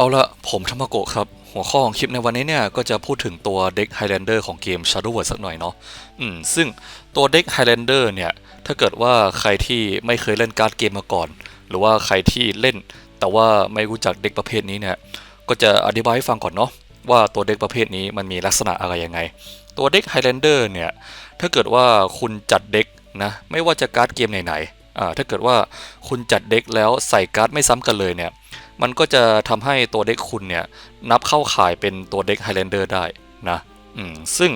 เอาละผมธรรมโกะครับ หัวข้อของคลิปในวันนี้เนี่ย ก็จะพูดถึงตัวเด็ก Highlander ของเกม Shadow World สักหน่อยเนาะอืมซึ่งตัวเด็ก Highlander เนี่ย ถ้าเกิดว่าใครที่ไม่เคยเล่นการ์ดเกมมาก่อน หรือว่าใครที่เล่น แต่ว่าไม่รู้จักเด็กประเภทนี้เนี่ย ก็จะอธิบายให้ฟังก่อนเนาะว่าตัวเด็กประเภทนี้มันมีลักษณะอะไรยังไง ตัวเด็ก Highlander เนี่ย ถ้าเกิดว่าคุณจัดเด็กนะไม่ว่าจะการ์ดเกมไหนๆอ่าถ้าเกิดว่าคุณจัดเด็กแล้วใส่การ์ดไม่ซ้ำกันเลยเนี่ย มันก็จะทำให้ตัวเด็กคุณเนี่ยนับเข้าข่ายเป็นตัวเด็กไฮแลนเดอร์ได้นะอืมซึ่ง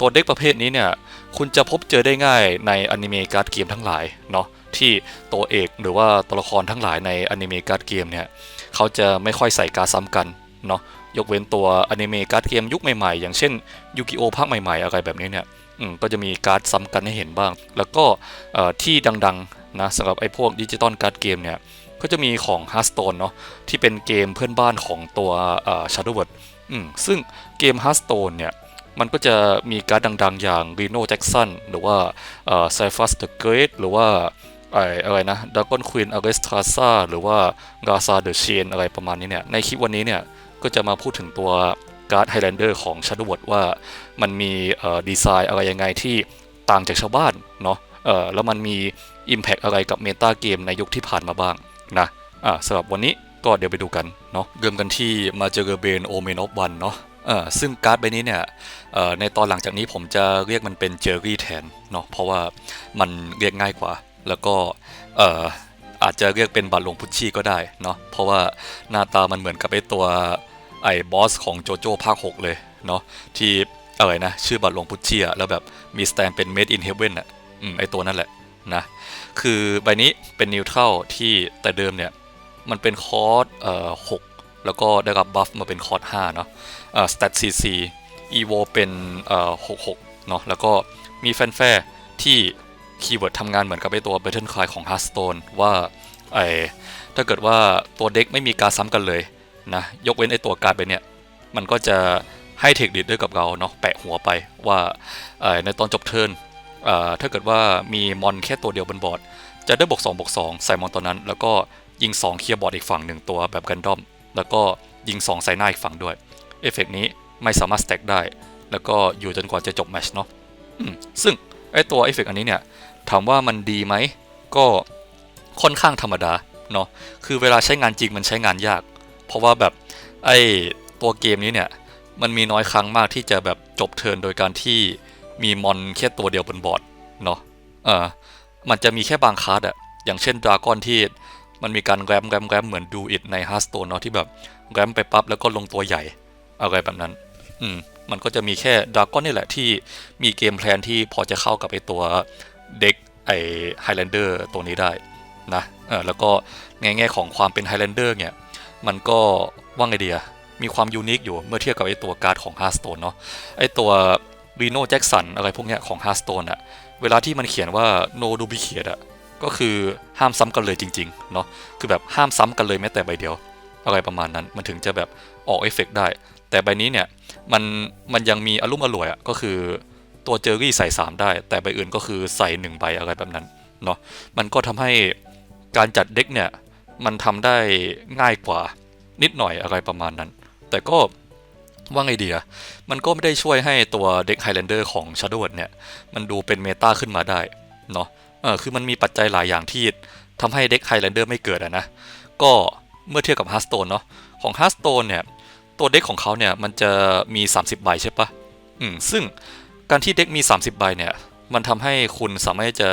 ตัวเด็กประเภทนี้เนี่ยคุณจะพบเจอได้ง่ายในอนิเมะการ์ดเกมทั้งหลายเนาะที่ตัวเอกหรือว่าตัวละครทั้งหลายในอนิเมะการ์ดเกมเนี่ยเขาจะไม่ค่อยใส่การ์ดซ้ำกันเนาะยกเว้นตัวอนิเมะการ์ดเกมยุคใหม่ๆ อย่างเช่นยูกิโอภาคใหม่ ๆ อะไรแบบนี้เนี่ยอืมก็จะมีการ์ดซ้ำกันให้เห็นบ้าง แล้วก็ที่ดังๆนะสำหรับไอ้พวกดิจิตอลการ์ดเกมเนี่ย ก็จะมีของ Hearthstone เนาะที่เป็นเกมเพื่อนบ้านของตัว Shadowworld อืมซึ่งเกม Hearthstone เนี่ยมันก็จะมีการ์ดดังๆ อย่าง Reno Jackson หรือว่าเอ่อ Cyphus the Great หรือว่าอะไรนะ Dragon Queen Alexstrasza หรือว่า Gaza the Chain อะไรประมาณนี้เนี่ย ในคลิปวันนี้เนี่ย ก็จะมาพูดถึงตัวการ์ด Highlander ของ Shadowworld ว่ามันมีดีไซน์อะไรยังไงที่ต่างจากชาวบ้านเนาะแล้วมันมี Impact อะไรกับเมตาเกมในยุคที่ผ่านมาบ้าง นะอ่าสำหรับวันนี้ก็เดี๋ยวไปดูกันเนาะเริ่มกันที่มาเจอเบนโอเมนอฟวันเนาะเออซึ่งการ์ดใบนี้เนี่ยเอ่อในตอนหลังจากนี้ผมจะเรียกมันเป็นเจอรี่แทนเนาะเพราะว่ามันเรียกง่ายกว่า แล้วก็เอ่ออาจจะเรียกเป็นบัตรหลวงพุชชี่ก็ได้เนาะเพราะว่าหน้าตามันเหมือนกับไอตัวไอ้บอสของโจโจ้ภาค 6 เลยเนาะที่อะไรนะ ชื่อบัตรหลวงพุชชี่อะแล้วแบบมีสแตนเป็น made in heaven อะอืมไอตัวนั่นแหละนะ คือใบนี้เป็นนิวเทรลที่แต่เดิมเนี่ย มันเป็นคอร์สเอ่อหกแล้วก็ได้รับบัฟมาเป็นคอร์สห้าเนาะเอ่อสเตตซีซีอีโวเป็นเอ่อหกหกเนาะแล้วก็มีแฟนแฟที่คีย์เวิร์ดทำงานเหมือนกับไอตัว Battle Cry ของ Hearthstone ว่าไอถ้าเกิดว่าตัวเด็กไม่มีการซ้ำกันเลยนะยกเว้นไอตัวการ์ดไปเนี่ย มันก็จะให้เทคดิดด้วยกับเราเนาะแปะหัวไปว่าเอ่อในตอนจบเทิร์น ถ้าเกิดว่ามีมอนแค่ตัวเดียวบนบอร์ด จะได้บวก2บวก2ใส่มอนตัวนั้น แล้วก็ยิง 2 เคลียร์บอร์ดอีกฝั่งหนึ่งตัวแบบกันดอม แล้วก็ยิง 2 ใส่หน้าอีกฝั่งด้วย เอฟเฟกนี้ไม่สามารถสแต็กได้ แล้วก็อยู่จนกว่าจะจบแมชเนาะซึ่งไอตัวเอฟเฟกอันนี้เนี่ยถามว่ามันดีไหม ก็ค่อนข้างธรรมดาเนาะ คือเวลาใช้งานจริงมันใช้งานยาก เพราะว่าแบบไอตัวเกมนี้เนี่ยมันมีน้อยครั้งมากที่จะแบบจบเทิร์นโดยการที่ มีมอนแค่ตัวเดียวบนบอร์ดเนาะเออมันจะมีแค่บางคาร์ดอะอย่างเช่นดราก้อนที่มันมีการแรมแรมแรมเหมือนดูอิดในฮาร์สโตนเนาะที่แบบแรมไปปั๊บแล้วก็ลงตัวใหญ่อะไรแบบนั้น อืมมันก็จะมีแค่ดราก้อนนี่แหละที่มีเกมแพลนที่พอจะเข้ากับไอตัวเด็กไอไฮแลนเดอร์ตัวนี้ได้นะเออแล้วก็ในแง่ของความเป็นไฮแลนเดอร์เนี่ยมันก็ว่างไงดีอะมีความยูนิคอยู่เมื่อเทียบกับไอตัวการ์ดของฮาร์สโตนเนาะไอตัว รีโนแจ็กสันอะไรพวกเนี้ยของฮาร์สโตนอะเวลาที่มันเขียนว่า no duplicate อะก็คือห้ามซ้ำกันเลยจริงๆเนาะคือแบบห้ามซ้ำกันเลยแม้แต่ใบเดียว อะไรประมาณนั้นมันถึงจะแบบออกเอฟเฟกได้ แต่ใบนี้เนี่ยมันมันยังมีอารมณ์อร่วยอะก็คือตัวเจอรี่ใส่ 3 ได้ แต่ใบอื่นก็คือใส่ 1 ใบอะไรแบบนั้นเนาะมันก็ทำให้การจัดเด็กเนี่ยมันทำได้ง่ายกว่านิดหน่อยอะไรประมาณนั้น แต่ก็ ว่าไงดีอะมันก็ไม่ได้ช่วยให้ตัวเด็กไฮแลนเดอร์ของ Shadow เนี่ย มันดูเป็นเมตาขึ้นมาได้ เนาะเออคือมันมีปัจจัยหลายอย่างที่ทำให้เด็กไฮแลนเดอร์ไม่เกิดอะนะ ก็เมื่อเทียบกับ Hearthstone เนาะ ของ Hearthstone เนี่ย ตัวเด็กของเขาเนี่ย มันจะมี 30 ใบใช่ปะอืม ซึ่งการที่เด็กมี 30 ใบเนี่ย มันทำให้คุณสามารถจะ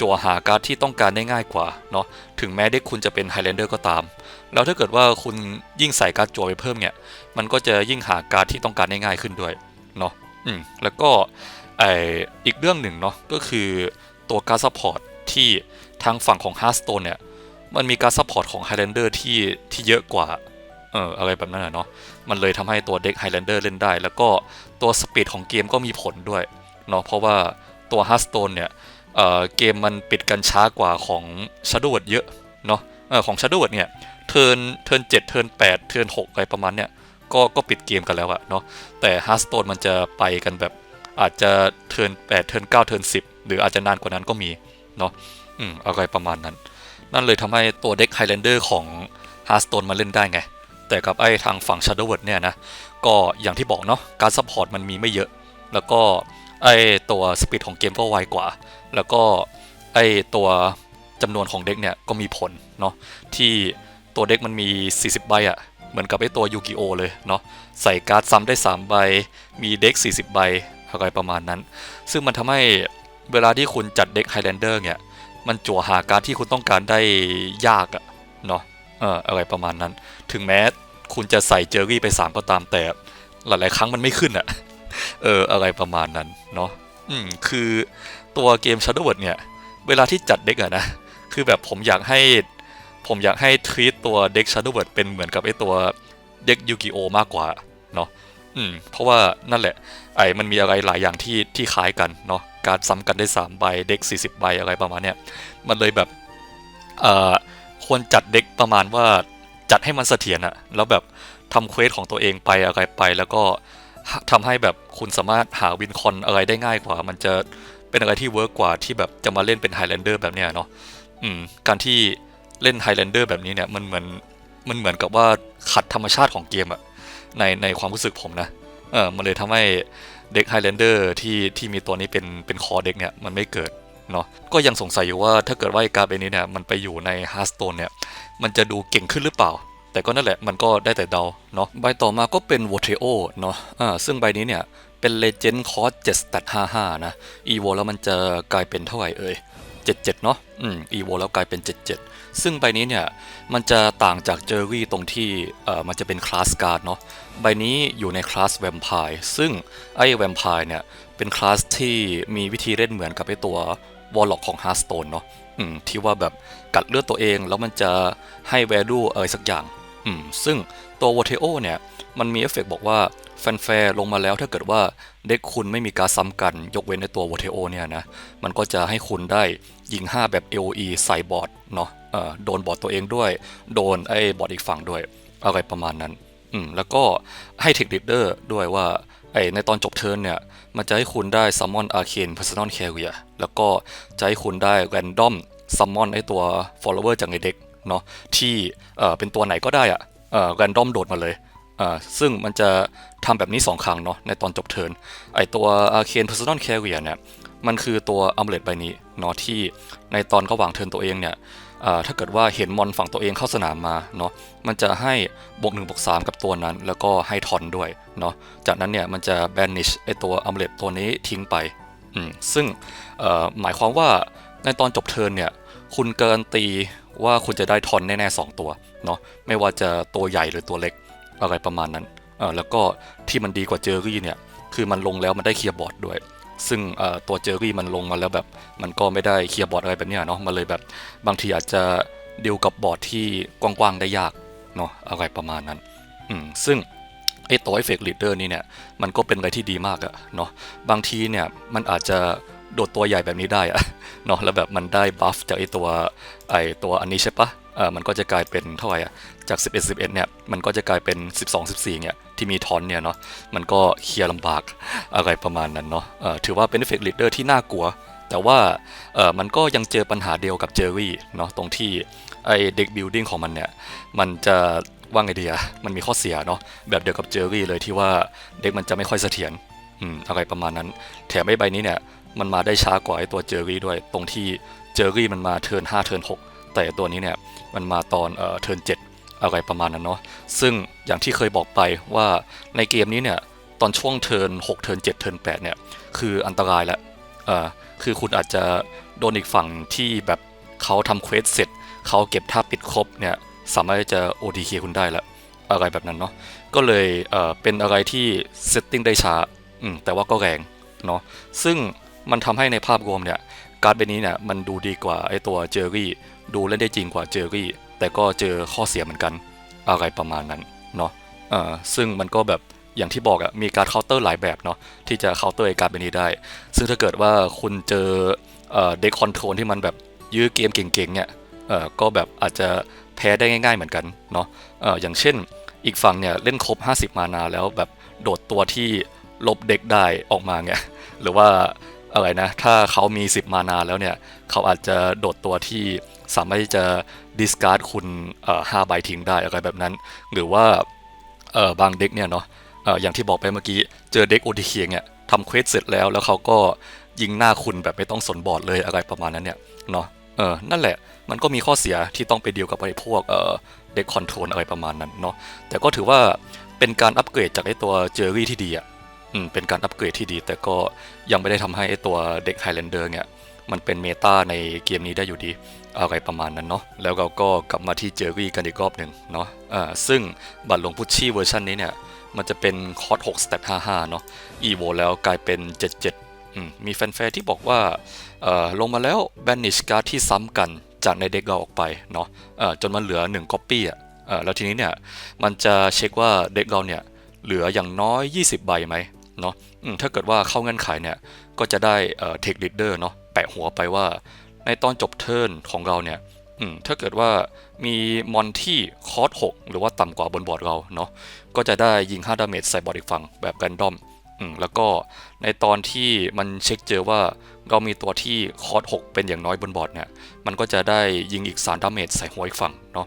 จั่วหาการ์ดที่ต้องการได้ง่ายกว่าเนาะถึงแม้เด็กคุณจะเป็นไฮแลนเดอร์ก็ตาม แล้วถ้าเกิดว่าคุณยิ่งใส่การ์ดจั่วไปเพิ่มเนี่ย มันก็จะยิ่งหาการ์ดที่ต้องการได้ง่ายขึ้นด้วยเนาะอืมแล้วก็ไออีกเรื่องหนึ่งเนาะก็คือตัวการ์ดซัพพอร์ตที่ทางฝั่งของ Hearthstone เนี่ยมันมีการซัพพอร์ตของ Highlander ที่ที่เยอะกว่าเอออะไรแบบนั้นเนาะมันเลยทำให้ตัวเด็ก Highlander เล่นได้ แล้วก็ตัวสปีดของเกมก็มีผลด้วยเนาะเพราะว่าตัว Hearthstone เนี่ย เอ่อเกมมันปิดกันช้ากว่าของ Shadow เยอะเนาะของ Shadow เนี่ยเทิร์นเทิร์น7เทิร์น8เทิร์น6อะไรประมาณเนี่ยก็ก็ปิดเกมกันแล้วอะเนาะแต่ Hearthstone มันจะไปกันแบบอาจจะเทิร์น8เทิร์น9เทิร์น10หรืออาจจะนานกว่านั้นก็มีเนาะอืมอะไรประมาณนั้น นั่นเลยทำให้ตัวเด็กไฮแลนเดอร์ของ Hearthstone มาเล่นได้ไง แต่กับไอ้ทางฝั่ง Shadow เนี่ยนะก็อย่างที่บอกเนาะการซัพพอร์ตมันมีไม่เยอะ แล้วก็ ไอ้ตัวสปีดของเกมก็ไวกว่า แล้วก็ไอ้ตัวจำนวนของเด็กเนี่ยก็มีผลเนาะที่ตัวเด็กมันมี 40 ใบอะ่ะเหมือนกับไอ้ตัวยูกิโอเลยเนาะใส่การ์ดซ้ำได้ 3 ใบ มีเด็ก 40 ใบอะไรประมาณนั้น ซึ่งมันทำให้เวลาที่คุณจัดเด็กไฮแลนเดอร์เนี่ยมันจั่วหาการดที่คุณต้องการได้ยากอะเนาะเอออะไรประมาณนั้น ถึงแม้คุณจะใส่เจอรี่ไป 3 ก็ตามแต่หลาย ๆ ครั้งมันไม่ขึ้นอะ เอออะไรประมาณนั้นเนาะอืมคือตัวเกม Shadow Word เนี่ย เวลาที่จัดเด็กอะนะ คือแบบผมอยากให้ผมอยากให้ทรีตตัวเด็ก Shadow Word เป็นเหมือนกับไอตัวเด็กยูกิโอมากกว่าเนาะอืมเพราะว่านั่นแหละ ไอ้มันมีอะไรหลายอย่างที่ที่คล้ายกันเนาะการซ้ำกันได้ 3 ใบเด็ก 40 ใบอะไรประมาณเนี้ยมันเลยแบบเอ่อควรจัดเด็กประมาณว่าจัดให้มันเสถียรอะแล้วแบบทำเควสของตัวเองไปอะไรไปแล้วก็ ทำให้แบบคุณสามารถหาวินคอนอะไรได้ง่ายกว่า มันจะเป็นอะไรที่เวิร์กกว่าที่แบบจะมาเล่นเป็นไฮแลนเดอร์แบบเนี้ยเนาะอืมการที่เล่นไฮแลนเดอร์แบบนี้เนี่ยมันเหมือนมันเหมือนกับว่าขัดธรรมชาติของเกมอะในในความรู้สึกผมนะเออมันเลยทำให้เด็กไฮแลนเดอร์ที่ที่มีตัวนี้เป็นเป็นคอเด็กเนี่ยมันไม่เกิดเนาะก็ยังสงสัยอยู่ว่าถ้าเกิดว่าไอการ์ดใบนี้เนี่ยมันไปอยู่ในฮาร์สโตนเนี่ยมันจะดูเก่งขึ้นหรือเปล่า แต่ก็นั่นแหละมันก็ได้แต่เดาเนาะใบต่อมาก็เป็นวอเทโอเนาะอ่าซึ่งใบนี้เนี่ยเป็นเลเจนด์คอร์ส7 stat 55นะอีโวแล้วมันจะกลายเป็นเท่าไหร่เอ่ย77เนาะอืมอีโวแล้วกลายเป็น77ซึ่งใบนี้เนี่ยมันจะต่างจากเจอรี่ตรงที่เอ่อมันจะเป็นคลาสการ์ดเนาะใบนี้อยู่ในคลาสแวมไพร์ซึ่งไอ้แวมไพร์เนี่ยเป็นคลาสที่มีวิธีเล่นเหมือนกับไอ้ตัววอลล็อกของฮาร์สโตนเนาะอืมที่ว่าแบบกัดเลือดตัวเองแล้วมันจะให้ value เอ่ยสักอย่าง ซึ่งตัววอเทโอเนี่ย มันมีเอฟเฟกบอกว่าแฟนแฟร์ลงมาแล้วถ้าเกิดว่าเด็กคุณไม่มีการซ้ำกัน ยกเว้นในตัววอเทโอเนี่ยนะ มันก็จะให้คุณได้ยิง 5 แบบ AOE ใส่บอร์ดเนาะเอ่อโดนบอร์ดตัวเองด้วย โดนไอ้บอร์ดอีกฝั่งด้วยอะไรประมาณนั้นอืมแล้วก็ให้เทคดิเดอร์ด้วยว่าไอในตอนจบเทิร์นเนี่ย มันจะให้คุณได้ Summon Arcane Personal Carrier แล้วก็จะให้คุณได้ Random Summon ไอตัว Follower จากในเด็ก เนาะที่เออเป็นตัวไหนก็ได้อะเอ่อ Random โดดมาเลยอ่าซึ่งมันจะทำแบบนี้ 2 ครั้งเนาะในตอนจบเทิร์นไอตัว Arcane Personal Carrier เนี่ยมันคือตัวอัมเลตใบนี้เนาะที่ในตอนระหว่างเทิร์นตัวเองเนี่ยถ้าเกิดว่าเห็นมอนฝั่งตัวเองเข้าสนามมาเนาะมันจะให้บวก1บวก3กับตัวนั้น แล้วก็ให้ทอนด้วยเนาะจากนั้นเนี่ยมันจะ banish ไอตัวอัมเลตตัวนี้ทิ้งไปซึ่งหมายความว่าในตอนจบเทิร์นเนี่ย คุณการันตีว่าคุณจะได้ทอนแน่ๆสองตัวเนาะไม่ว่าจะตัวใหญ่หรือตัวเล็กอะไรประมาณนั้นเออแล้วก็ที่มันดีกว่าเจอรี่เนี่ยคือมันลงแล้วมันได้เคลียร์บอร์ดด้วย ซึ่งตัวเจอรี่มันลงมาแล้วแบบมันก็ไม่ได้เคลียร์บอร์ดอะไรแบบนี้เนาะมันเลยแบบบางทีอาจจะดีลกับบอร์ดที่กว้างๆได้ยากเนาะอะไรประมาณนั้นอืมซึ่งไอตัว Effect Leader นี่เนี่ยมันก็เป็นอะไรที่ดีมากอะเนาะบางทีเนี่ยมันอาจจะ โดดตัวใหญ่แบบนี้ได้อะเนาะแล้วแบบมันได้บัฟจากไอตัวไอตัวอันนี้ใช่ปะเออมันก็จะกลายเป็นเท่าไหร่อะจาก 11 11เนี่ยมันก็จะกลายเป็น 12 14เนี่ยที่มีทอนเนี่ยเนาะมันก็เคลียร์ลำบากอะไรประมาณนั้นเนาะเอ่อถือว่าเป็น Effect Leader ที่น่ากลัว แต่ว่าเออมันก็ยังเจอปัญหาเดียวกับเจอรี่เนาะตรงที่ไอเด็กบิลดิ้งของมันเนี่ยมันจะว่าไงดีอะมันมีข้อเสียเนาะแบบเดียวกับเจอรี่เลยที่ว่าเด็กมันจะไม่ค่อยเสถียรอืมอะไรประมาณนั้น แถมไอใบนี้เนี่ย มันมาได้ช้ากว่าไอ้ตัวเจอรี่ด้วย ตรงที่เจอรี่มันมาเทิร์น5เทิร์น6แต่ตัวนี้เนี่ยมันมาตอนเอ่อเทิร์น7อะไรประมาณนั้นเนาะซึ่งอย่างที่เคยบอกไปว่าในเกมนี้เนี่ยตอนช่วงเทิร์น6เทิร์น7เทิร์น8เนี่ยคืออันตรายแล้วเอ่อคือคุณอาจจะโดนอีกฝั่งที่แบบเขาทำเควสเสร็จเขาเก็บท่าปิดครบเนี่ยสามารถจะ OTK คุณได้ละอะไรแบบนั้นเนาะก็เลยเอ่อเป็นอะไรที่เซตติ้งได้ช้าอืมแต่ว่าก็แรงเนาะซึ่ง มันทำให้ในภาพรวมเนี่ยการ์ดใบนี้เนี่ยมันดูดีกว่าไอตัวเจอรี่ ดูเล่นได้จริงกว่าเจอรี่ แต่ก็เจอข้อเสียเหมือนกันอะไรประมาณนั้นเนาะเอ่อซึ่งมันก็แบบอย่างที่บอกอะมีการเคาน์เตอร์หลายแบบเนาะที่จะเคาน์เตอร์ไอการ์ดใบนี้ได้ ซึ่งถ้าเกิดว่าคุณเจอเอ่อเด็กคอนโทรลที่มันแบบยื้อเกมเก่งๆเนี่ยเอ่อก็แบบอาจจะแพ้ได้ง่าย ๆเหมือนกันเนาะเอ่ออย่างเช่นอีกฝั่งเนี่ยเล่นครบ 50 มานาแล้วแบบโดดตัวที่ลบเด็กได้ออกมาเนี่ยหรือว่า อะไรนะ ถ้าเขามี 10 มานาแล้วเนี่ย เขาอาจจะโดดตัวที่สามารถที่จะดิสการ์ดคุณห้าใบทิ้งได้อะไรแบบนั้น หรือว่าบางเด็กเนี่ยเนาะอย่างที่บอกไปเมื่อกี้ เจอเด็กโอทีเคียงเนี่ยทำเควสเสร็จแล้ว แล้วเขาก็ยิงหน้าคุณแบบไม่ต้องสนบอร์ดเลยอะไรประมาณนั้นเนี่ย เนาะเออ นั่นแหละ มันก็มีข้อเสียที่ต้องไปเดีลกับไอ้พวกเด็กคอนโทรลอะไรประมาณนั้นเนาะ แต่ก็ถือว่าเป็นการอัปเกรดจากไอ้ตัวเจอรี่ที่ดีอะ เป็นการอัปเกรดที่ดี แต่ก็ยังไม่ได้ทำให้ตัวเด็กไฮแลนเดอร์เนี่ยมันเป็นเมตาในเกมนี้ได้อยู่ดีอะไรประมาณนั้นเนาะแล้วเราก็กลับมาที่เจอรี่กันอีกรอบหนึ่งเนาะอ่าซึ่งบัตรลงพุชชี่เวอร์ชันนี้เนี่ยมันจะเป็นคอร์ส6สเตต55 เนาะอีโวแล้วกลายเป็น 77มมีแฟนๆที่บอกว่าลงมาแล้วแบนนิชการ์ดที่ซ้ำกันจากในเด็กเราออกไปเนาะเอ่อจนมันเหลือ1 copy อะเอ่อแล้วทีนี้เนี่ยมันจะเช็คว่าเด็กเราเนี่ยเหลืออย่างน้อย 20 ใบไหม เนาะถ้าเกิดว่าเข้าเงื่อนไขเนี่ยก็จะได้เทคลีดเดอร์เนาะแปะหัวไปว่า ในตอนจบเทิร์นของเราเนี่ยถ้าเกิดว่ามีมอนที่คอร์ส6หรือว่าต่ำกว่าบนบอร์ดเราเนาะก็จะได้ยิง 5 ดาเมจใส่บอร์ดอีกฝั่งแบบแรนดอมอืมแล้วก็ในตอนที่มันเช็คเจอว่าเรามีตัวที่คอร์ส6เป็นอย่างน้อยบนบอร์ดเนี่ยมันก็จะได้ยิงอีก3ดาเมจใส่หัวอีกฝั่งเนาะ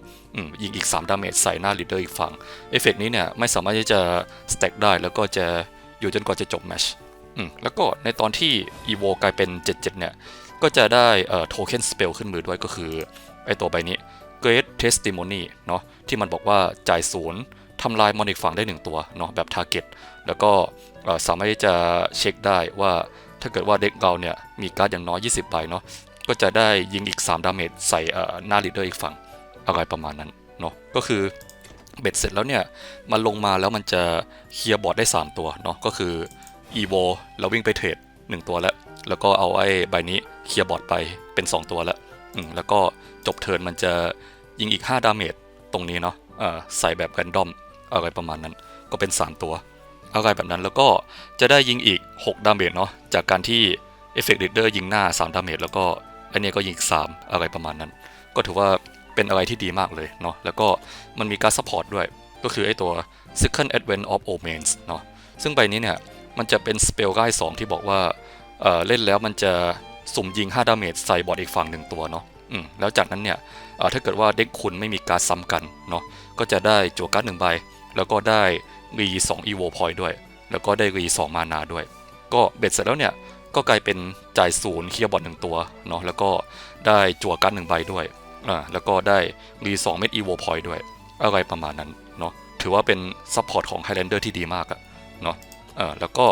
ยิงอีก3ดาเมจใส่หน้าลีดเดอร์อีกฝั่งเอฟเฟกนี้เนี่ยไม่สามารถที่จะสแต็กได้แล้วก็จะ อยู่จนกว่าจะจบแมชแล้วก็ในตอนที่อีโวกลายเป็น 77 เนี่ย ก็จะได้โทเค็นสเปลขึ้นมือด้วยก็คือ ไอตัวใบนี้ Great Testimony เนาะที่มันบอกว่าจ่ายศูนย์ทำลายมอนอีกฝั่งได้ 1 ตัวเนาะแบบ Target แล้วก็สามารถที่จะเช็คได้ว่าถ้าเกิดว่าเด็กเราเนี่ยมีการ์ดอย่างน้อย 20 ใบเนาะก็จะได้ยิงอีก 3 ดาเมจใส่หน้าลีดเดอร์อีกฝั่งอะไรประมาณนั้นเนาะก็คือ เบ็ดเสร็จแล้วเนี่ยมันลงมาแล้วมันจะเคลียร์บอร์ดได้ 3 ตัวเนาะก็คือ EVO เราวิ่งไปเทรด1ตัวแล้ว แล้วก็เอาไอ้ใบนี้เคลียร์บอร์ดไปเป็น 2 ตัวแล้วอืมแล้วก็จบเทิร์นมันจะยิงอีก 5 ดาเมจตรงนี้เนาะเอ่อใส่แบบแรนดอมอะไรประมาณนั้นก็เป็น 3 ตัวอะไรแบบนั้นแล้วก็จะได้ยิงอีก 6 ดาเมจเนาะจากการที่เอฟเฟกต์เดอร์ยิงหน้า 3 ดาเมจแล้วก็อันนี้ก็ยิงอีก3อะไรประมาณนั้น ก็ถือว่า เป็นอะไรที่ดีมากเลยเนาะแล้วก็มันมีการซัพพอร์ตด้วย ก็คือไอตัว Second Advent of Omens เนาะซึ่งใบนี้เนี่ย มันจะเป็นสเปลไกด์2ที่บอกว่าเเล่นแล้วมันจะสุ่มยิง 5 ดาเมจใส่บอดอีกฝั่งหนึ่งตัวเนาะอืมแล้วจากนั้นเนี่ยถ้าเกิดว่าเด็กคุณไม่มีการซ้ำกันเนาะก็จะได้จั่วการ์ดหนึ่งใบ แล้วก็ได้รี2 evo point ด้วย แล้วก็ได้รี2มานาด้วย ก็เบ็ดเสร็จแล้วเนี่ยก็กลายเป็นจ่ายศูนย์เคลียร์บอดหนึ่งตัวเนาะแล้วก็ได้จั่วการ์ดหนึ่งใบด้วย อ่าแล้วก็ได้รี2เม็ด evo point ด้วย อะไรประมาณนั้นเนาะถือว่าเป็นซัพพอร์ตของ Highlander ที่ดีมากอะเนาะเออแล้วก็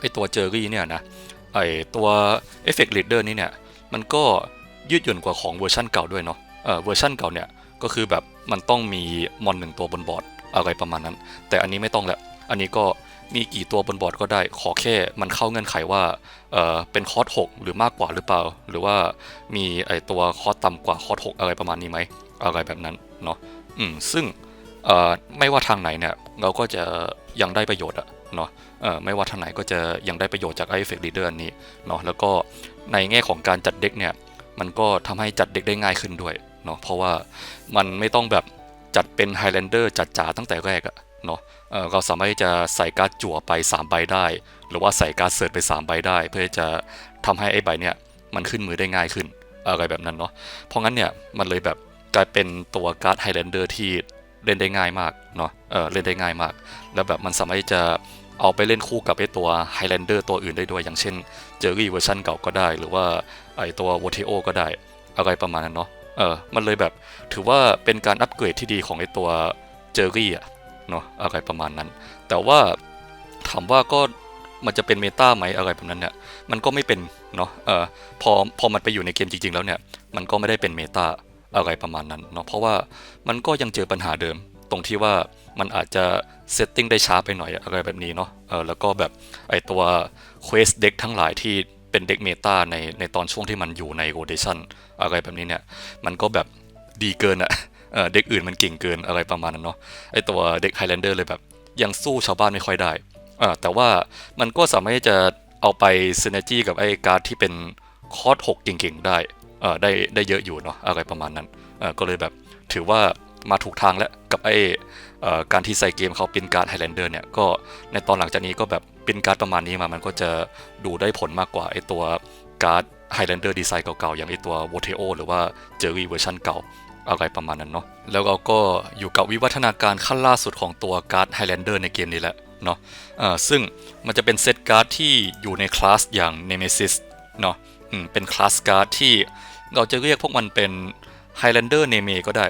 ไอตัวเจอรี่เนี่ยนะไอตัว Effect Leader นี่เนี่ยมันก็ยืดหยุ่นกว่าของเวอร์ชันเก่าด้วยเนาะเออเวอร์ชันเก่าเนี่ยก็คือแบบมันต้องมีมอนหนึ่งตัวบนบอร์ดอะไรประมาณนั้น แต่อันนี้ไม่ต้องแหละอันนี้ก็ มีกี่ตัวบนบอร์ดก็ได้ ขอแค่มันเข้าเงื่อนไขว่าเออเป็นคอร์ส6หรือมากกว่าหรือเปล่า หรือว่ามีไอตัวคอร์สต่ำกว่าคอร์ส6อะไรประมาณนี้ไหมอะไรแบบนั้นเนาะอืมซึ่งเอ่อไม่ว่าทางไหนเนี่ยเราก็จะยังได้ประโยชน์อะเนาะเอ่อไม่ว่าทางไหนก็จะยังได้ประโยชน์จากไอเฟกลีเดอร์นี้เนาะแล้วก็ในแง่ของการจัดเด็กเนี่ยมันก็ทำให้จัดเด็กได้ง่ายขึ้นด้วยเนาะเพราะว่ามันไม่ต้องแบบจัดเป็นไฮแลนเดอร์จัดจ๋าตั้งแต่แรกอะเนาะ เเราสามารถที่จะใส่การ์ดจั่วไป 3 ใบได้ หรือว่าใส่การ์ดเสิร์ชไป 3 ใบได้ เพื่อจะทำให้ไอ้ใบเนี่ยมันขึ้นมือได้ง่ายขึ้นอะไรแบบนั้นเนาะ เพราะงั้นเนี่ยมันเลยแบบกลายเป็นตัวการ์ดไฮแลนเดอร์ที่เล่นได้ง่ายมากเนาะ เออเล่นได้ง่ายมาก แล้วแบบมันสามารถที่จะเอาไปเล่นคู่กับไอ้ตัวไฮแลนเดอร์ตัวอื่นได้ด้วย อย่างเช่นเจอรี่เวอร์ชันเก่าก็ได้ หรือว่าไอตัววอเทโอก็ได้ อะไรประมาณนั้นเนาะ เออ มันเลยแบบถือว่าเป็นการอัปเกรดที่ดีของไอตัวเจอรี่อะ เนาะอะไรประมาณนั้น แต่ว่าถามว่าก็มันจะเป็นเมตาไหมอะไรแบบนั้นเนี่ยมันก็ไม่เป็นเนาะเออพอพอมันไปอยู่ในเกมจริง ๆ แล้วเนี่ยมันก็ไม่ได้เป็นเมตาอะไรประมาณนั้นเนาะเพราะว่ามันก็ยังเจอปัญหาเดิม ตรงที่ว่ามันอาจจะเซตติ้งได้ช้าไปหน่อยอะไรแบบนี้เนาะเออแล้วก็แบบไอตัวเควสเด็กทั้งหลายที่เป็นเด็กเมตาในในตอนช่วงที่มันอยู่ในโรเดชันอะไรแบบนี้เนี่ยมันก็แบบดีเกินอะ เด็กอื่นมันเก่งเกินอะไรประมาณนั้นเนาะไอตัวเด็กไฮแลนเดอร์เลยแบบ ยังสู้ชาวบ้านไม่ค่อยได้แต่ว่ามันก็สามารถจะเอาไปซน e r จีกับไอการ์ดที่เป็นคอร์ส6เก่งๆได้ได้ได้เยอะอยู่เนาะอะไรประมาณนั้นก็เลยแบบถือว่ามาถูกทางแล้วกับไออการที่ใส่เกมเขาเป็นการ์ดไฮแลนเดอร์เนี่ยก็ในตอนหลังจากนี้ก็แบบเป็นการ์ดประมาณนี้มามันก็จะดูได้ผลมากกว่าไอตัวการ์ด Highlander ดีไซน์เก่าๆ อย่างไอตัว v o t e o หรือว่า Jerry เวอร์ชันเก่า อะไรประมาณนั้นเนาะแล้วเราก็อยู่กับวิวัฒนาการขั้นล่าสุดของตัวการ์ด Highlander ในเกมนี้แหละเนาะซึ่งมันจะเป็นเซตการ์ดที่อยู่ในคลาสอย่าง Nemesis เนาะเป็นคลาสการ์ดที่เราจะเรียกพวกมันเป็น Highlander Neme ก็ได้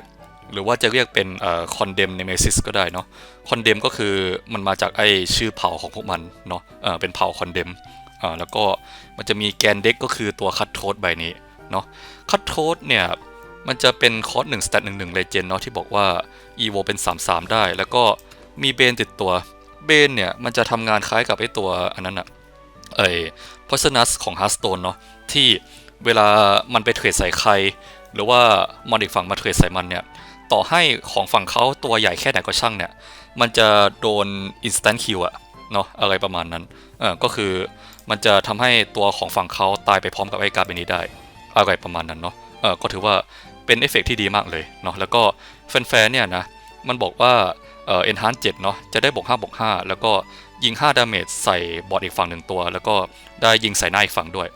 หรือว่าจะเรียกเป็นเอ่อ Condemn Nemesis ก็ได้เนาะ Condemn ก็คือมันมาจากไอชื่อเผ่าของพวกมันเนาะเออเป็นเผ่า Condemn อ่าแล้วก็มันจะมีแกนเด็กก็คือตัวคัตโทสใบนี้เนาะคัตโทสเนี่ย มันจะเป็นคอร์สหนึ่งสแตทหนึ่งหนึ่งเลเจนเนาะที่บอกว่า EVO เป็น 3-3 ได้ แล้วก็มีเบนติดตัวเบนเนี่ยมันจะทำงานคล้ายกับไอตัวอันนั้นอะไอ p o i s o n u s ของ Hearthstone เนาะที่เวลามันไปเทรดใส่ใคร หรือว่ามอนอีกฝั่งมาเทรดใส่มันเนี่ยต่อให้ของฝั่งเขาตัวใหญ่แค่ไหนก็ช่างเนี่ย มันจะโดน instant kill อะเนาะอะไรประมาณนั้นเออก็คือมันจะทำให้ตัวของฝั่งเขาตายไปพร้อมกับไอ้การ์ดใบนี้ได้ อะไรประมาณนั้นเนาะเออก็ถือว่า เป็นเอฟเฟกต์ที่ดีมากเลยเนาะแล้วก็แฟนๆเนี่ยนะมันบอกว่าเอ่อ enhance 7เนาะจะได้บวก5บวก5แล้วก็ยิง5ดาเมจใส่บอดอีกฝั่งหนึ่งตัว แล้วก็ได้ยิงใส่หน้าอีกฝั่งด้วย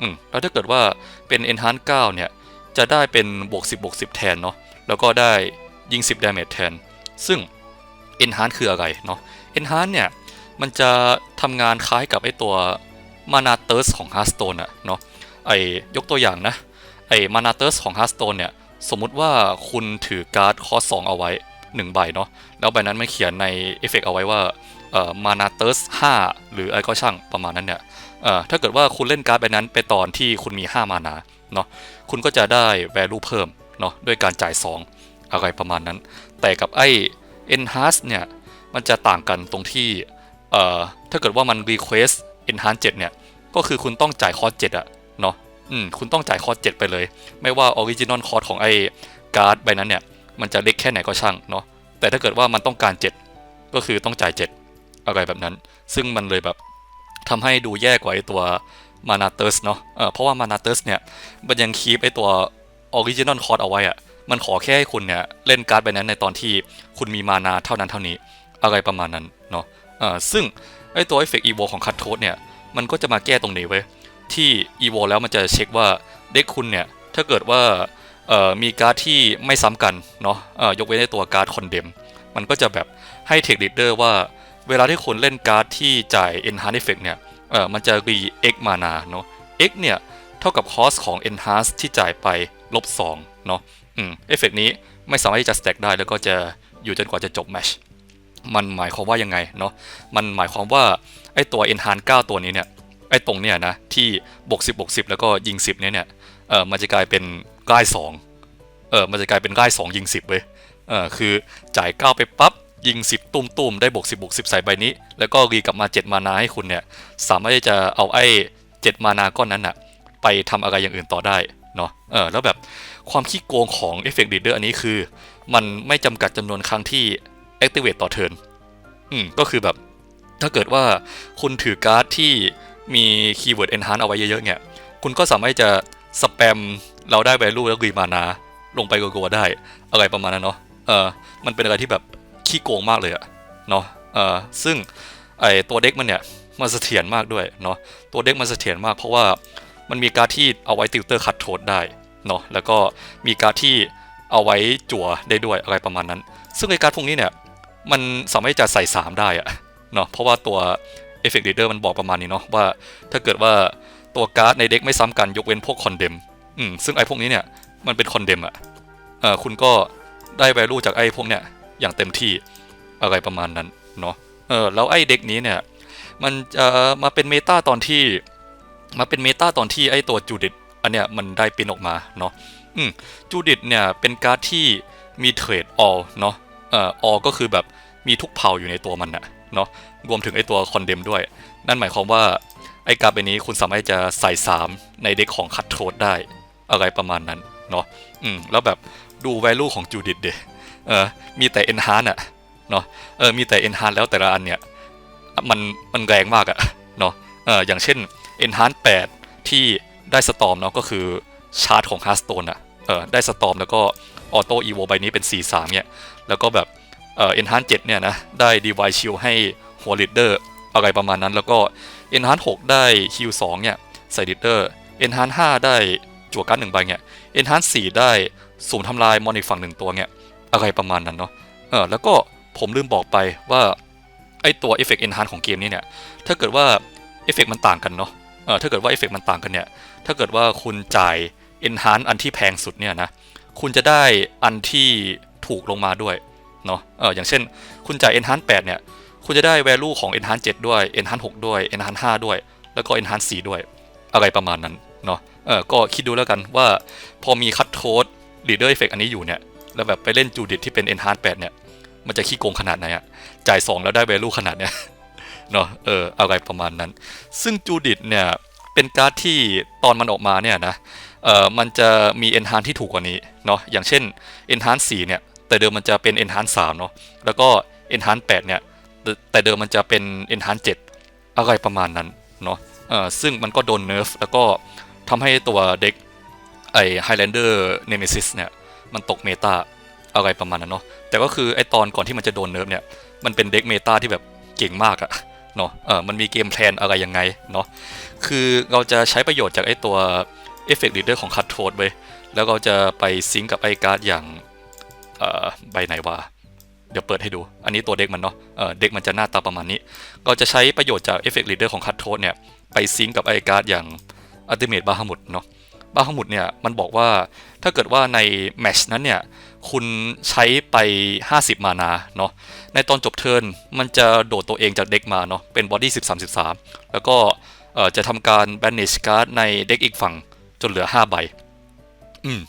อืมแล้วถ้าเกิดว่าเป็น enhance 9เนี่ยจะได้เป็นบวก10บวก10 แทนเนาะแล้วก็ได้ยิง 10ดาเมจแทน ซึ่ง enhance คืออะไรเนาะ enhance เนี่ยมันจะทำงานคล้ายกับไอตัวมานาเตอร์สของ Hearthstone อะเนาะไอยกตัวอย่างนะไอมานาเตอร์สของ Hearthstone เนี่ย สมมุติว่าคุณถือการ์ดคอส2เอาไว้ 1 ใบเนาะแล้วใบนั้นมันเขียนในเอฟเฟกเอาไว้ว่าเอ่อมานาเตอร์ส5หรืออะไรก็ช่างประมาณนั้นเนี่ยเอ่อถ้าเกิดว่าคุณเล่นการ์ดใบนั้นไปตอนที่คุณมี 5 มานาเนาะคุณก็จะได้ value เพิ่มเนาะด้วยการจ่าย 2 อะไรประมาณนั้น แต่กับไอ้ enhance เนี่ยมันจะต่างกันตรงที่เอ่อถ้าเกิดว่ามัน request enhance 7เนี่ยก็คือคุณต้องจ่ายคอร์ส7อะเนาะ อืมคุณต้องจ่ายคอร์ส7ไปเลย ไม่ว่า original cost ของไอ้การ์ดใบนั้นเนี่ยมันจะเล็กแค่ไหนก็ช่างเนาะแต่ถ้าเกิดว่ามันต้องการ 7 ก็คือต้องจ่าย 7 อะไรแบบนั้น ซึ่งมันเลยแบบทำให้ดูแย่กว่าไอ้ตัวมานาเตอร์สเนาะเออเพราะว่ามานาเตอร์สเนี่ยมันยังคีปไอ้ตัว original cost เอาไว้อะมันขอแค่ให้คุณเนี่ยเล่นการ์ดใบนั้นในตอนที่คุณมีมานาเท่านั้นเท่านี้อะไรประมาณนั้นเนาะเออซึ่งไอ้ตัว Effect Evo ของ Cut Code เนี่ยมันก็จะมาแก้ตรงนี้เว้ย ที่ Evo แล้วมันจะเช็คว่าเด็กคุณเนี่ย ถ้าเกิดว่ามีการ์ดที่ไม่ซ้ำกันเนาะยกเว้นในตัวการ์ดคอนเดมมันก็จะแบบให้เทคลีดเดอร์ว่าเวลาที่คุณเล่นการ์ดที่จ่าย Enhance Effect เนี่ยมันจะรี X มานาเนาะ X เนี่ย เท่ากับคอสของ Enhance ที่จ่ายไปลบ2เนาะอืมเอฟเฟกนี้ไม่สามารถที่จะ stack ได้แล้วก็จะอยู่จนกว่าจะจบแมชมันหมายความว่ายังไงเนาะมันหมายความว่าไอตัว Enhance 9 ตัวนี้เนี่ย ไอ้ตรงเนี่ยนะที่บวก10บบวก10แล้วก็ยิง10เนี่ยเนี่ยเออมันจะกลายเป็นร่าย2เออมันจะกลายเป็นร่าย2ยิง10เว้ยเออคือจ่าย9ไปปั๊บยิง10ตุ้มตุ้มๆได้บวก10บบวก10ใส่ใบนี้ แล้วก็รีกลับมา7มานาให้คุณเนี่ยสามารถที่จะเอาไอ้7มานาก้อนนั้นอะไปทำอะไรอย่างอื่นต่อได้เนาะเออแล้วแบบความขี้โกงของ Effect Leader อันนี้คือ มันไม่จำกัดจำนวนครั้งที่ activate ต่อเทิร์นอืมก็คือแบบถ้าเกิดว่าคุณถือการ์ดที่ มีคีย์เวิร์ด enhance เอาไว้เยอะๆเนี่ย คุณก็สามารถจะสแปมเราได้ value แล้วรีมานาลงไปกัวๆได้ อะไรประมาณนั้นเนาะ เออมันเป็นอะไรที่แบบขี้โกงมากเลยอะเนาะ เออซึ่งไอตัวเด็กมันเนี่ยมันเสถียรมากด้วยเนาะ ตัวเด็กมันเสถียรมากเพราะว่ามันมีการที่เอาไว้ติวเตอร์คัดโทษได้เนาะ แล้วก็มีการที่เอาไว้จั่วได้ด้วยอะไรประมาณนั้น ซึ่งไอการพวกนี้เนี่ยมันสามารถจะใส่ 3 ได้อะเนาะ เพราะว่าตัว Effect Leader มันบอกประมาณนี้เนาะว่า ถ้าเกิดว่าตัวการ์ดในเด็กไม่ซ้ำกันยกเว้นพวกคอนเดมอืมซึ่งไอ้พวกนี้เนี่ยมันเป็นคอนเดมอะเออคุณก็ได้ value จากไอ้พวกเนี่ยอย่างเต็มที่อะไรประมาณนั้นเนาะเออแล้วไอ้เด็กนี้เนี่ยมันจะมาเป็นเมตาตอนที่มาเป็นเมตาตอนที่ไอ้ตัวจูดิตอันเนี้ยมันได้ปรินออกมาเนาะอืมจูดิตเนี่ยเป็นการ์ดที่มีเทรดออลเนาะเอ่อออก็คือแบบมีทุกเผ่าอยู่ในตัวมันอะเนาะ รวมถึงไอ้ตัวคอนเดมด้วย นั่นหมายความว่าไอ้การ์ดใบนี้คุณสามารถจะใส่ 3 ในเด็กของคัตโทษได้อะไรประมาณนั้นเนาะอืมแล้วแบบดู value ของจูดิตเดเออมีแต่ enhance อะเนาะเออมีแต่ enhance แล้วแต่ละอันเนี่ยมันมันแรงมากอะเนาะเอออย่างเช่น enhance 8 ที่ได้สตอมเนาะก็คือชาร์จของ Hearthstone อะเออได้สตอมแล้วก็ออโต้อีโวใบนี้เป็น 4-3เนี่ยแล้วก็แบบเอ่อ enhance 7เนี่ยนะได้ device shield ให้ หัว leader อะไรประมาณนั้นแล้วก็ enhance 6 ได้ heal 2เนี่ยใส่ leader enhance 5 ได้จั่วการ์ดหนึ่งใบเนี่ย enhance 4 ได้สุ่มทำลายมอนอีกฝั่งหนึ่งตัวเนี่ยอะไรประมาณนั้นเนาะเออแล้วก็ผมลืมบอกไปว่าไอตัวเอฟเฟกต์ enhance ของเกมนี้เนี่ยถ้าเกิดว่าเอฟเฟกต์มันต่างกันเนาะเออถ้าเกิดว่าเอฟเฟกต์มันต่างกันเนี่ยถ้าเกิดว่าคุณจ่าย enhance อันที่แพงสุดเนี่ยนะคุณจะได้อันที่ถูกลงมาด้วยเนาะเอออย่างเช่น คุณจ่าย enhance 8เนี่ย คุณจะได้ value ของ enhance 7 ด้วย enhance 6 ด้วย enhance 5 ด้วย แล้วก็ enhance 4 ด้วย อะไรประมาณนั้นเนาะเออก็คิดดูแล้วกันว่าพอมีคัตโทส leader effect อันนี้อยู่เนี่ย แล้วแบบไปเล่นจูดิตที่เป็น enhance 8 เนี่ย มันจะขี้โกงขนาดไหนอะจ่าย 2 แล้วได้ value ขนาดเนี้ยเนาะเอออะไรประมาณนั้น ซึ่งจูดิตเนี่ยเป็นการ์ดที่ตอนมันออกมาเนี่ยนะเออมันจะมี enhance ที่ถูกกว่านี้เนาะอย่างเช่น enhance 4 เนี่ย แต่เดิมมันจะเป็น enhance 3 เนาะแล้วก็ enhance 8 เนี่ย แต่เดิมมันจะเป็น enhance 7 อะไรประมาณนั้นเนาะเออซึ่งมันก็โดนเนิร์ฟแล้วก็ทำให้ตัวเด็กไอ้ Highlander Nemesis เนี่ย มันตกเมตาอะไรประมาณนั้นเนาะแต่ก็คือไอ้ตอนก่อนที่มันจะโดนเนิร์ฟเนี่ย มันเป็นเด็กเมตาที่แบบเก่งมากอะเนาะเออมันมีเกมแพลนอะไรยังไงเนาะคือเราจะใช้ประโยชน์จากไอ้ตัว Effect Leader ของ Cut Throat ไว้ยแล้วเราจะไปซิงกับไอ้การ์ดอย่างเอ่อใบไหนวะ เดี๋ยวเปิดให้ดู อันนี้ตัวเด็กมันเนาะเเด็กมันจะหน้าตาประมาณนี้ ก็จะใช้ประโยชน์จาก Effect Leader ของ Cut Throat เนี่ยไปซิงกับไอการ์ดอย่าง Ultimate Bahamut เนาะบาฮามุดเนี่ยมันบอกว่าถ้าเกิดว่าในแมชนั้นเนี่ยคุณใช้ไป 50 มานาเนาะ ในตอนจบเทิร์นมันจะโดดตัวเองจากเด็กมาเนาะเป็นบอดี้13 13 แล้วก็จะทำการแบน a ชการ์ดในเด็กอีกฝั่งจนเหลือ 5 ใบ อืม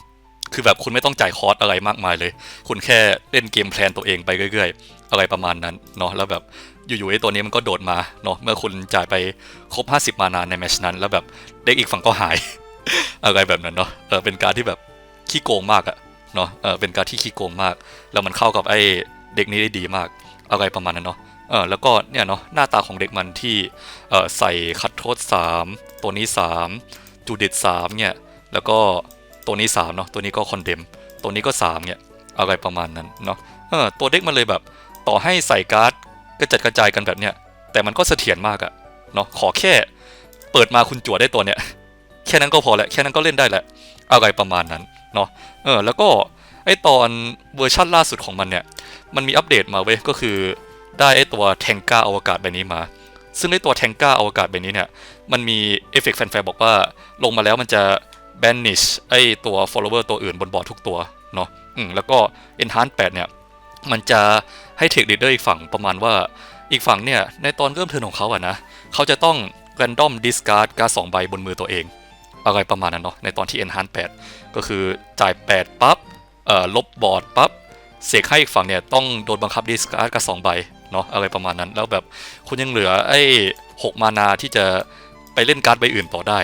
คือแบบคุณไม่ต้องจ่ายคอร์สอะไรมากมายเลย คุณแค่เล่นเกมแพลนตัวเองไปเรื่อยๆ อะไรประมาณนั้นเนาะแล้วแบบอยู่ๆไอ้ตัวนี้มันก็โดดมาเนาะเมื่อคุณจ่ายไปครบ 50 มานานในแมชนั้น แล้วแบบเด็กอีกฝั่งก็หาย อะไรแบบนั้นเนาะเออเป็นการที่แบบขี้โกงมากอะเนาะเออเป็นการที่ขี้โกงมาก แล้วมันเข้ากับไอ้เด็กนี้ได้ดีมาก อะไรประมาณนั้นเนาะเออแล้วก็เนี่ยเนาะหน้าตาของเด็กมันที่เออใส่คัตโทษ3 ตัวนี้ 3 จูดิต3เนี่ยแล้วก็ ตัวนี้3เนาะตัวนี้ก็คอนเดมตัวนี้ก็3เนี่ยอะไรประมาณนั้นเนาะเออตัวเด็กมันเลยแบบ ต่อให้ใส่การ์ดกระจัดกระจายกันแบบเนี้ยแต่มันก็เสถียรมากอะเนาะขอแค่เปิดมาคุณจั่วได้ตัวเนี้ยแค่นั้นก็พอแหละแค่นั้นก็เล่นได้แหละอะไรประมาณนั้นเนาะเออแล้วก็ไอตอนเวอร์ชั่นล่าสุดของมันเนี่ยมันมีอัปเดตมาเว้ยก็คือได้ไอตัวแทงก้าอวกาศใบนี้มา ซึ่งไอตัวแทงก้าอวกาศใบนี้เนี่ยมันมีเอฟเฟกต์แฟนๆบอกว่าลงมาแล้วมันจะ banish ไอตัว follower ตัวอื่นบนบอร์ดทุกตัวเนาะอืมแล้วก็ enhance 8 เนี่ย มันจะให้เทค leader อีกฝั่งประมาณว่าอีกฝั่งเนี่ย ในตอนเริ่มเทิร์นของเขาอะนะเขาจะต้อง random discard การ์ดสองใบบนมือตัวเอง อะไรประมาณนั้นเนาะในตอนที่ enhance 8 ก็คือจ่าย 8 ปั๊บเอ่อลบบอร์ดปั๊บเสกให้อีกฝั่งเนี่ยต้องโดนบังคับดิสการ์ดกับ2ใบเนาะอะไรประมาณนั้น แล้วแบบคุณยังเหลือไอ้6มานาที่จะไปเล่นการ์ดใบอื่นต่อได้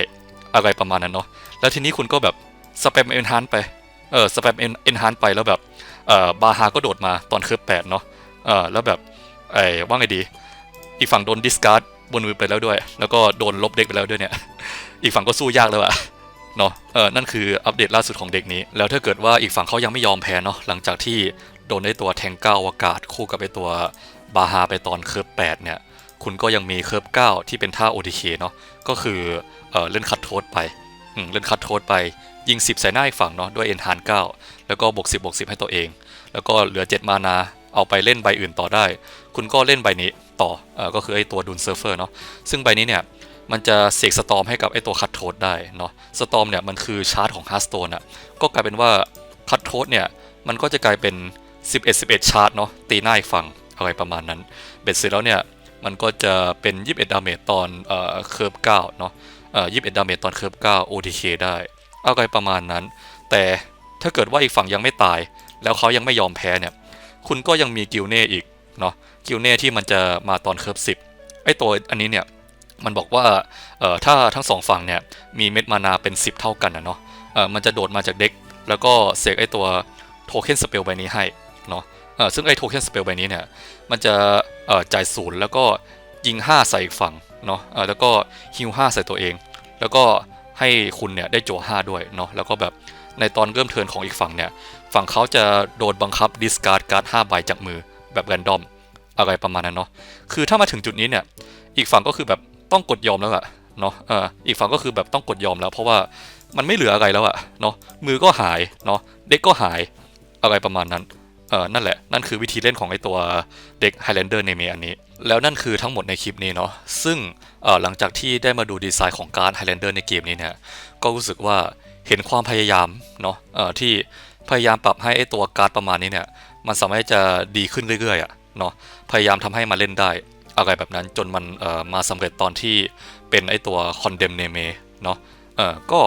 อะไรประมาณนั้นเนาะ แล้วทีนี้คุณก็แบบสเปมเอนฮานไป เออสเปมเอนฮานไปแล้วแบบเอ่อบาฮาก็โดดมาตอนเคิร์ฟ8เนาะ เออแล้วแบบไอ้ว่าไงดี อีกฝั่งโดนดิสการ์ดบนมือไปแล้วด้วย แล้วก็โดนลบเด็กไปแล้วด้วยเนี่ย อีกฝั่งก็สู้ยากแล้วอะเนาะ เออนั่นคืออัปเดตล่าสุดของเด็กนี้ แล้วถ้าเกิดว่าอีกฝั่งเขายังไม่ยอมแพ้เนาะ หลังจากที่โดนได้ตัวแทงก้าอวกาศคู่กับไอตัวบาฮาไปตอนเคิร์ฟ8เนี่ย คุณก็ยังมีเคิร์ฟ9ที่เป็นท่า OTK เนาะ ก็คือเออเล่นคัดโทษไป เล่นคัดโทษไปยิง 10 ใส่หน้าอีกฝั่งเนาะด้วยเอ็นทาน9แล้วก็บวก10บวก10 ให้ตัวเอง แล้วก็เหลือ 7 มานาเอาไปเล่นใบอื่นต่อได้ คุณก็เล่นใบนี้ต่อเออก็คือไอตัวดุนเซิร์ฟเฟอร์เนาะซึ่งใบนี้เนี่ยมันจะเสกสตอมให้กับไอตัวคัตโทสได้เนาะสตอมเนี่ยมันคือชาร์จของฮาร์สโตนอะก็กลายเป็นว่าคัตโทสเนี่ยมันก็จะกลายเป็น 11 11 ชาร์จเนาะตีหน้าอีกฝั่งอะไรประมาณนั้น เบ็ดเสร็จแล้วเนี่ยมันก็จะเป็น 21 ดาเมจตอนเอ่อเคิร์ฟ9เนาะ เอ่อ21ดาเมจตอนเคิร์ฟ9 OTK ได้อะไรประมาณนั้น แต่ถ้าเกิดว่าอีกฝั่งยังไม่ตาย แล้วเขายังไม่ยอมแพ้เนี่ย คุณก็ยังมีกิลเน่อีกเนาะกิลเน่ที่มันจะมาตอนเคิร์ฟ10ไอตัวอันนี้เนี่ยมันบอกว่าถ้าทั้งสองฝั่งเนี่ยมีเม็ดมานาเป็น 10 เท่ากันนะเนาะมันจะโดดมาจากเด็ก แล้วก็เสกไอตัวโทเค็นสเปลใบนี้ให้เนาะซึ่งไอโทเค็นสเปลใบนี้เนี่ยมันจะจ่ายศูนย์แล้วก็ยิง 5 ใส่อีกฝั่ง เนาะแล้วก็ฮิว5ใส่ตัวเอง แล้วก็ให้คุณเนี่ยได้โจ5ด้วยเนาะแล้วก็แบบในตอนเริ่มเทินของอีกฝั่งเนี่ยฝั่งเขาจะโดนบังคับดิสการ์ดการ์ด5ใบจากมือแบบแรนดอมอะไรประมาณนั้นเนาะคือถ้ามาถึงจุดนี้เนี่ยอีกฝั่งก็คือแบบต้องกดยอมแล้วอะเนาะเอออีกฝั่งก็คือแบบต้องกดยอมแล้ว เพราะว่ามันไม่เหลืออะไรแล้วอะเนาะมือก็หายเนาะเด็กก็หายอะไรประมาณนั้นเออนั่นแหละ นั่นคือวิธีเล่นของไอตัวเด็ก Highlander ในเมอันนี้ แล้วนั่นคือทั้งหมดในคลิปนี้เนาะซึ่งหลังจากที่ได้มาดูดีไซน์ของการ์ด Highlander ในเกมนี้เนี่ยก็รู้สึกว่าเห็นความพยายามเนาะที่พยายามปรับให้ไอตัวการ์ดประมาณนี้เนี่ยมันสามารถจะดีขึ้นเรื่อยๆอะเนาะพยายามทำให้มาเล่นได้อะไรแบบนั้นจนมันมาสำเร็จตอนที่เป็นไอตัว Condemn Neme เนาะเออก็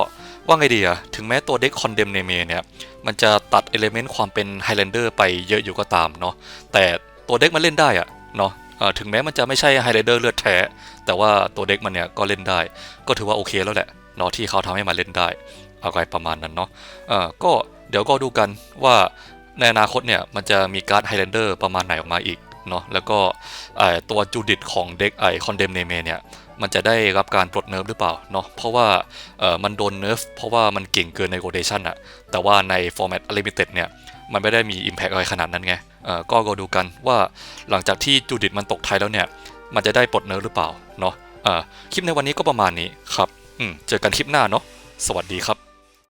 ว่าไงดีอะถึงแม้ตัวเด็ก Condemn Neme เนี่ยมันจะตัดเอลเมนต์ความเป็น Highlander ไปเยอะอยู่ก็ตามเนาะแต่ตัวเด็กมันเล่นได้อะเนาะ ถึงแม้มันจะไม่ใช่ Highlander เลือดแท้ แต่ว่าตัวเด็กมันเนี่ยก็เล่นได้ ก็ถือว่าโอเคแล้วแหละเนาะที่เขาทำให้มันเล่นได้อะไรประมาณนั้นเนาะก็เดี๋ยวก็ดูกันว่าในอนาคตเนี่ยมันจะมีการ์ด Highlander ประมาณไหนออกมาอีกเนาะแล้วก็ไอตัวจูดิตของเด็กไอคอนเดมเนเมเนี่ยมันจะได้รับการปลดเนิร์ฟหรือเปล่าเนาะเพราะว่ามันโดนเนิร์ฟเพราะว่ามันเก่งเกินในโรเ t ชันอะแต่ว่าในฟอร์แมตอลิมิเต็ดเนี่ย มันไม่ได้มี Impact อะไรขนาดนั้นไงเออก็รอดูกันว่าหลังจากที่จูดิตมันตกไทยแล้วเนี่ย มันจะได้ปลดเนื้อหรือเปล่าเนาะเออคลิปในวันนี้ก็ประมาณนี้ครับอืมเจอกันคลิปหน้าเนาะสวัสดีครับ